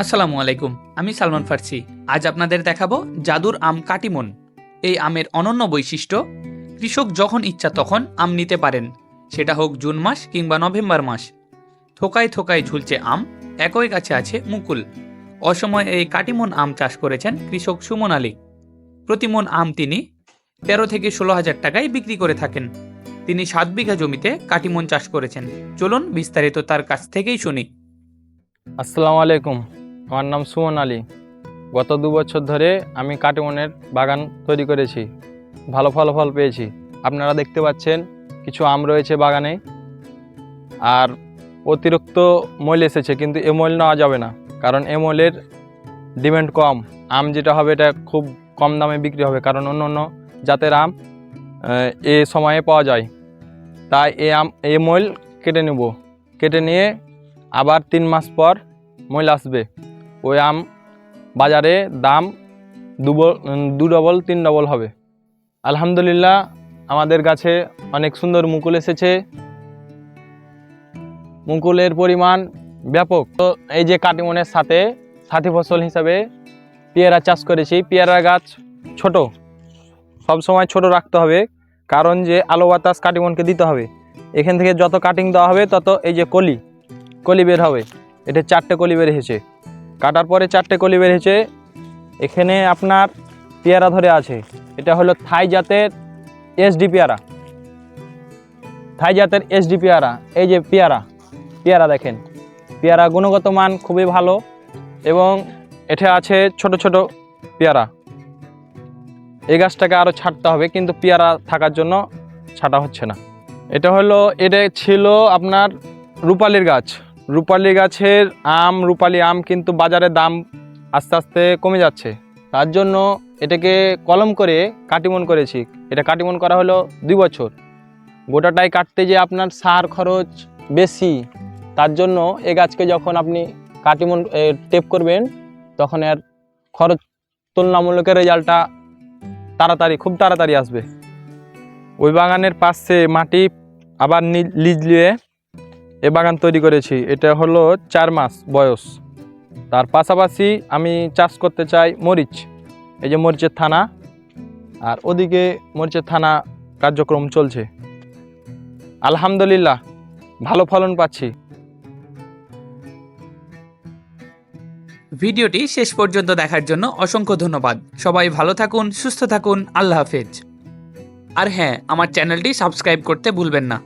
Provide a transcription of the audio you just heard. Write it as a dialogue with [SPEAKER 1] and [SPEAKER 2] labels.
[SPEAKER 1] আসসালামু আলাইকুম, আমি সালমান ফার্সি। আজ আপনাদের দেখাবো জাদুর আম কাটিমন। এই আমের অনন্য বৈশিষ্ট্য, কৃষক যখন ইচ্ছা তখন আম নিতে পারেন। সেটা হোক জুন মাস কিংবা নভেম্বর মাস। থোকায় থোকায় ঝুলছে আম, একই কাছে আছে মুকুল। অসময়ে এই কাটিমন আম চাষ করেছেন কৃষক সুমন আলী। প্রতিমন আম তিনি তেরো থেকে ষোলো হাজার টাকায় বিক্রি করে থাকেন। তিনি সাত বিঘা জমিতে কাটিমন চাষ করেছেন। চলুন বিস্তারিত তার কাছ থেকেই শুনি।
[SPEAKER 2] আসসালামু আলাইকুম। আমার নাম সুমন আলী। গত দু বছর ধরে আমি কাটিমনের বাগান তৈরি করেছি। ভালো ফলাফল পেয়েছি। আপনারা দেখতে পাচ্ছেন কিছু আম রয়েছে বাগানে। আর অতিরিক্ত মল এসেছে, কিন্তু এ মল নেওয়া যাবে না। কারণ এ মলের ডিমান্ড কম। আম যেটা হবে, এটা খুব কম দামে বিক্রি হবে। কারণ অন্য অন্য জাতের আম এ সময়ে পাওয়া যায়। তাই এ আম, এ মল কেটে নেব। কেটে নিয়ে আবার তিন মাস পর মহিলা আসবে। ওই আম বাজারে দাম দুবল দু ডবল, তিন ডবল হবে। আলহামদুলিল্লাহ, আমাদের কাছে অনেক সুন্দর মুকুল এসেছে। মুকুলের পরিমাণ ব্যাপক। তো এই যে কাটিমনের সাথে সাথী ফসল হিসাবে পেয়ারা চাষ করেছি। পেয়ারা গাছ ছোট। সব সময় ছোট রাখতে হবে, কারণ যে আলো বাতাস কাটিমনকে দিতে হবে। এখান থেকে যত কাটিং দেওয়া হবে, তত এই যে কলি কলি বের হবে। এটা চারটে কলি বের হয়েছে। কাটার পরে চারটে কলি বের হয়েছে এখানে আপনার পেয়ারা ধরে আছে। এটা হলো থাই জাতের এসডি পেয়ারা। থাই জাতের এসডি পেয়ারা। এই যে পেয়ারা পেয়ারা দেখেন। পেয়ারা গুণগত মান খুবই ভালো এবং এটা আছে ছোট ছোট পেয়ারা। এই গাছটাকে আরও ছাড়তে হবে, কিন্তু পেয়ারা থাকার জন্য ছাটা হচ্ছে না। এটা হলো, এটা ছিল আপনার রূপালির গাছ। রূপালি গাছের আম, রূপালি আম কিন্তু বাজারে দাম আস্তে আস্তে কমে যাচ্ছে। তার জন্য এটাকে কলম করে কাটিমন করেছি। এটা কাটিমন করা হলো দুই বছর। গোটাটাই কাটতে যে আপনার সার খরচ বেশি, তার জন্য এ গাছকে যখন আপনি কাটিমন টেপ করবেন, তখন এর খরচ তুলনামূলকের রেজাল্টটা তাড়াতাড়ি, খুব তাড়াতাড়ি আসবে। ওই বাগানের পাশে মাটি আবার নি- লিজ নিয়ে এ বাগান তৈরি করেছি। এটা হলো চার মাস বয়স। তার পাশাপাশি আমি চাষ করতে চাই মরিচ। এই যে মরিচের থানা, আর ওদিকে মরিচের থানা কার্যক্রম চলছে। আলহামদুলিল্লাহ, ভালো ফলন পাচ্ছি।
[SPEAKER 1] ভিডিওটি শেষ পর্যন্ত দেখার জন্য অসংখ্য ধন্যবাদ। সবাই ভালো থাকুন, সুস্থ থাকুন, আল্লাহ হাফেজ। আর হ্যাঁ আমার চ্যানেলটি সাবস্ক্রাইব করতে ভুলবেন না।